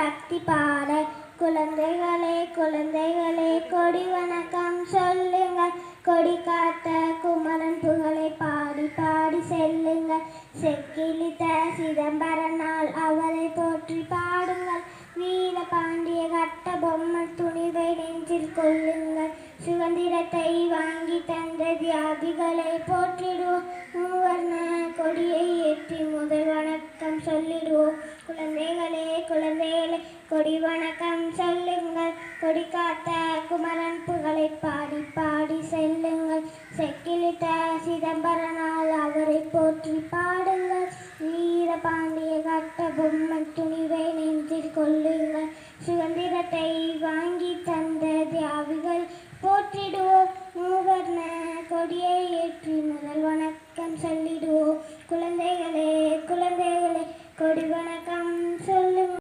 பக்தி பாட குழந்தைகளே குழந்தைகளே கொடி வணக்கம் சொல்லுங்கள். கொடி காத்த குமரன் புகழை பாடி பாடி செல்லுங்கள். செக்கிலித்த சிதம்பரனால் அவரை போற்றி பாடுங்கள். வீர பாண்டிய கட்ட பொம்மை துணிவை நெஞ்சில் கொள்ளுங்கள். சுதந்திரத்தை வாங்கி தந்த தியாகிகளை போற்றிடுவோம். மூவர்ண கொடியை ஏற்றி முதல் வணக்கம் சொல்லிடுவோம். குழந்தைகளே குழந்தை கொடி வணக்கம் சொல்லுங்கள். கொடி காத்த குமரன் புகழை பாடி பாடி செல்லுங்கள். செக்கிலிட்ட சிதம்பரனால் அவரை போற்றி பாடுங்கள். வீர பாண்டிய கட்ட பொம்மை துணிவை நெஞ்சில் கொள்ளுங்கள் சுதந்திரத்தை வாங்கி தந்த தியாவிகள் போற்றிடுவோம். மூவர்ண கொடியை ஏற்றி முதல் வணக்கம் சொல்லிடுவோம். குழந்தைகளே குழந்தைகளே கொடி வணக்கம் சொல்லுங்கள்.